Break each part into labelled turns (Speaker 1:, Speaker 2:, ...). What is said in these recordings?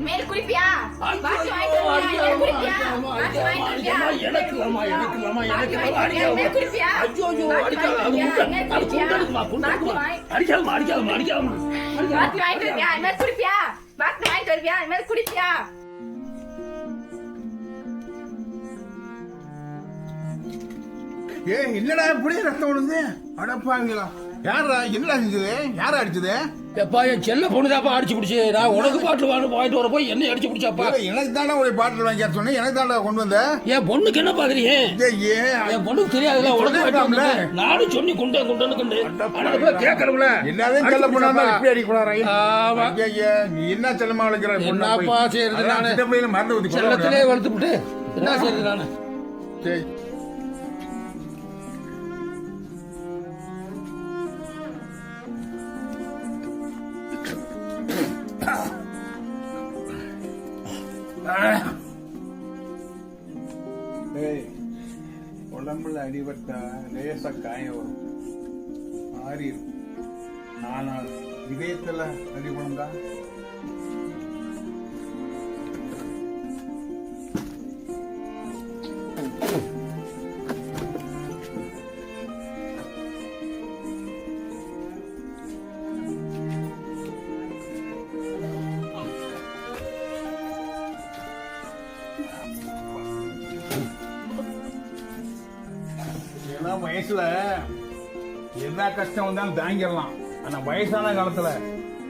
Speaker 1: மேல் குளிப்பியா பாத்து வாங்கிட்டு மேல் குளிப்பியா பாத்து வாங்கிட்டு வருவியா
Speaker 2: எனக்கு எனக்கு எனக்கு?
Speaker 1: மேல்
Speaker 2: ஐயோ, ஐயோ, அடிக்காத, அது முட்டை, அது
Speaker 1: வாங்கிட்டு வாங்கிட்டு வருவியா குளிப்பியா
Speaker 3: ஏ என்னடா இப்படி ரத்தம் விழுந்து அடப்பாங்களா யாரா என்னடா செஞ்சது? யாரா அடிச்சது?
Speaker 2: எப்பா, என் செல்ல பொண்ணுதாப்பா அடிச்சு பிடிச்சு. நான் உனக்கு பாட்டில் வாங்க வாங்கிட்டு வர போய் என்ன அடிச்சு பிடிச்சாப்பா?
Speaker 3: எனக்கு தானே ஒரு பாட்டில் வாங்கி சொன்னேன். எனக்கு தானே கொண்டு வந்த.
Speaker 2: என் பொண்ணுக்கு என்ன பாக்குறீங்க என் பொண்ணுக்கு தெரியாதுல. வந்தேன். நானும் சொல்லி கொண்டு கொண்டு கொண்டு கேட்கறவுல
Speaker 3: என்னதான் செல்ல பொண்ணா இப்படி அடிக்கூடாது
Speaker 2: ஆமா.
Speaker 3: நீ என்ன செல்லமா வளர்க்கிற?
Speaker 2: என்னப்பா செய்யறது நானு?
Speaker 3: சின்ன மறந்து
Speaker 2: செல்லத்திலே. வளர்த்து விட்டு என்ன செய்யறது நானு?
Speaker 3: சரி. உடம்புல அடிபட்டா லேசா காயம் வரும். மாறி ஆனால் இதயத்துல அடிபடுந்தா ஏன்னா வயசுல என்ன கஷ்டம் வந்தாலும் தாங்கிடலாம். ஆனா வயசான காலத்துல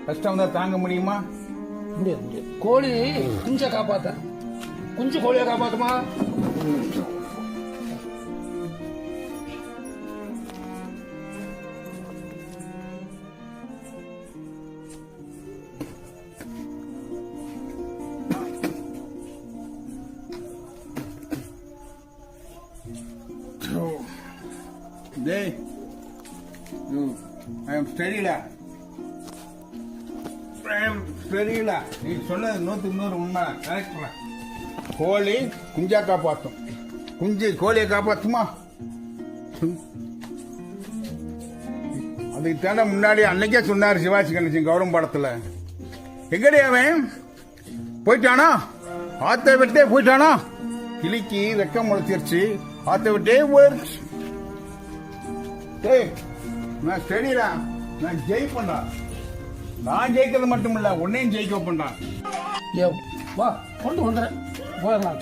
Speaker 3: கஷ்டம் வந்தா தாங்க முடியுமா?
Speaker 2: முடியாது முடியாது கோழி குஞ்ச காப்பாத்த குஞ்சு கோழியை காப்பாத்துமா?
Speaker 3: டேய் ஐ எம் ஸ்டடிடா ஐ எம் ஸ்டடிடா நீ சொன்னது நூற்றுக்கு நூறு உண்மை கரெக்டா கோழி குஞ்சா காப்பாற்றும் குஞ்சு கோழியை காப்பாற்றுமா அதுக்கு தானே முன்னாடி அன்னைக்கே சொன்னார் சிவாஜி கணேசன் கௌரவம் படத்துல. எங்கடி அவன்? போயிட்டானா? ஆத்த விட்டே போயிட்டானா? கிளிக்கு வெக்கம் முளைச்சிருச்சு. ஆத்த விட்டே போயிருச்சு டேய் நான் ஸ்டடிடா நான் ஜெயிப்பேன்டா. நான் ஜெயிக்கிறது மட்டும் இல்ல உன்னையும் ஜெயிக்க வைப்பேன்டா.
Speaker 2: ஏ வா கொண்டு வந்துடுறேன் போயிடலாம்.